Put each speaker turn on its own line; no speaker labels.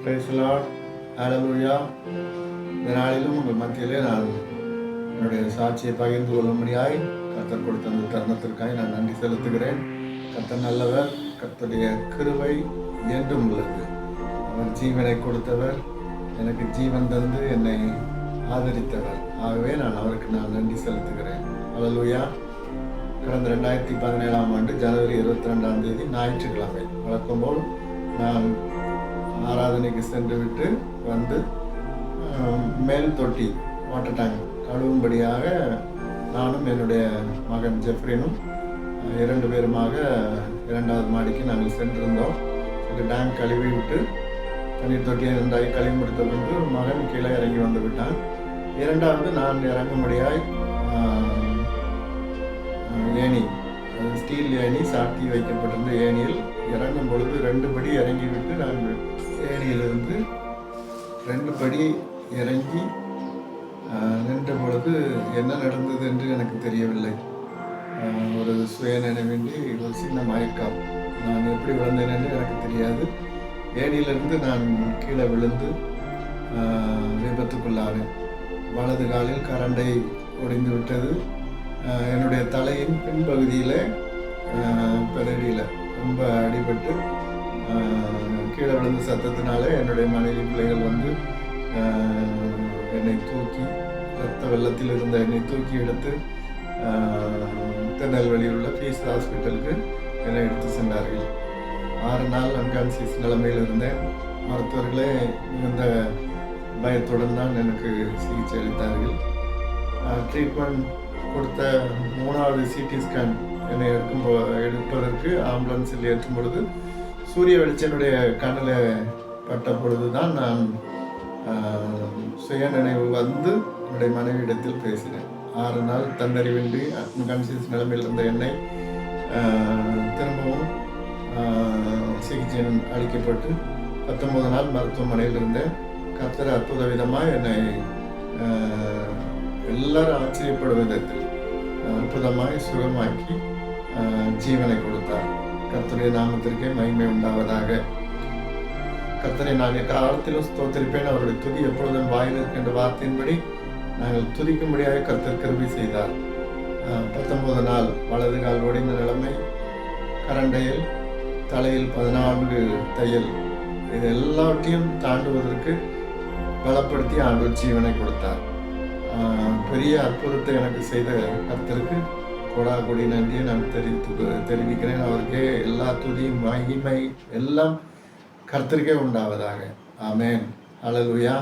அலலுயா இந்த நாளிலும் உங்கள் மத்தியிலே நான் என்னுடைய சாட்சியை பகிர்ந்து கொள்ளும்படியாய் கத்தர் கொடுத்த அந்த தருணத்திற்காக நான் நன்றி செலுத்துகிறேன். கர்த்தர் நல்லவர் கத்தருடைய கிருவை என்றும் உள்ளது. அவர் ஜீவனை கொடுத்தவர் எனக்கு ஜீவன் தந்து என்னை ஆதரித்தவர். ஆகவே நான் அவருக்கு நான் நன்றி செலுத்துகிறேன். அலலுயா கடந்த ரெண்டாயிரத்தி பதினேழாம் ஆண்டு ஜனவரி இருபத்தி ரெண்டாம் தேதி ஞாயிற்றுக்கிழமை. வழக்கம் போல் நான் ஆராதனைக்கு சென்று விட்டு வந்து மேல் தொட்டி வாட்டர் டேங்க் கழுவும்படியாக நானும் என்னுடைய மகன் ஜெஃப்ரினும் இரண்டு பேருமாக இரண்டாவது மாடிக்கு நாங்கள் சென்றிருந்தோம். அந்த டேங்க் கழுவி விட்டு தண்ணீர் தொட்டியை ரெண்டாகி கழுவி முடித்த பின்பு மகன் கீழே இறங்கி வந்து விட்டான் இரண்டாவது நான் இறங்கும்படியாய் ஆம், ஏணி ஸ்டீல் ஏணி சாத்தி வைக்கப்பட்டிருந்த ஏணியில் இறங்கும் பொழுது ரெண்டு படி இறங்கி விட்டு நான் ஏணியிலிருந்து ரெண்டு படி இறங்கி நின்ற பொழுது என்ன நடந்தது என்று எனக்கு தெரியவில்லை. ஒரு சுய நினைவின்றி ஒரு சின்ன மயக்கம். நான் எப்படி விழுந்தேன் என்று எனக்கு தெரியாது. ஏணியிலிருந்து நான் கீழே விழுந்து விபத்துக்குள்ளானேன். வலது காலில் கரண்டை ஒடிந்து விட்டது என்னுடைய தலையின் பின்பகுதியில் பிறடியில் ரொம்ப அடிபட்டு கீழே விழுந்த சத்தத்தினால என்னுடைய மனைவி பிள்ளைகள் வந்து என்னை தூக்கி ரத்த வெள்ளத்தில் இருந்த என்னை தூக்கி எடுத்து திருநெல்வேலியில் உள்ள பீஸ் ஹாஸ்பிட்டலுக்கு என்னை எடுத்து சென்றார்கள். ஆறு நாள் அன்கான்சியஸ் நிலைமையில் இருந்தேன். மருத்துவர்களே மிகுந்த பயத்துடன் தான் எனக்கு சிகிச்சை அளித்தார்கள். ட்ரீட்மெண்ட் கொடுத்த மூணாவது சிடி ஸ்கேன் என்னை எடுக்கும் போ- எடுப்பதற்கு ஆம்புலன்ஸில் ஏற்றும் பொழுது சூரிய வெளிச்சனுடைய கண்ணில் பட்ட பொழுது தான் நான் சுய நினைவு வந்து என்னுடைய மனைவியிடத்தில் பேசினேன். ஆறு நாள் தன்னறிவின்றி அன்கான்சியஸ் நிலைமையில் இருந்த என்னை திரும்பவும் சிகிச்சை அளிக்கப்பட்டு பத்தொன்பது நாள் மருத்துவமனையில் இருந்தேன். கத்தர் அற்புத விதமாக என்னை எல்லாரும் ஆச்சரியப்படும் விதத்தில் அற்புதமாய் சுகமாக்கி ஜீவனை கொடுத்தார். கர்த்தருடைய நாமத்திற்கே மகிமை உண்டாவதாக. கர்த்தரை நான் காலத்திலும் ஸ்தோத்திருப்பேன். அவருடைய துதி எப்பொழுதும் வாயில் இருக்கின்ற வார்த்தையின்படி நாங்கள் துதிக்கும்படியாக கர்த்தர் கருவி செய்தார். பத்தொன்பது நாள் வலது கால் ஒடிந்த நிலைமை கரண்டையில் தலையில் பதினான்கு தையல். இது எல்லாவற்றையும் தாண்டுவதற்கு பலப்படுத்தி ஆண்டவர் ஜீவனை கொடுத்தார். பெரிய அற்புதத்தை எனக்கு செய்த கர்த்தருக்கு கொடா கொடி நன்றியை நான் தெரிவித்து தெரிவிக்கிறேன். அவருக்கே எல்லா துதியும் மகிமை எல்லாம் கர்த்தருக்கே உண்டாவதாக. ஆமேன். அல்லேலூயா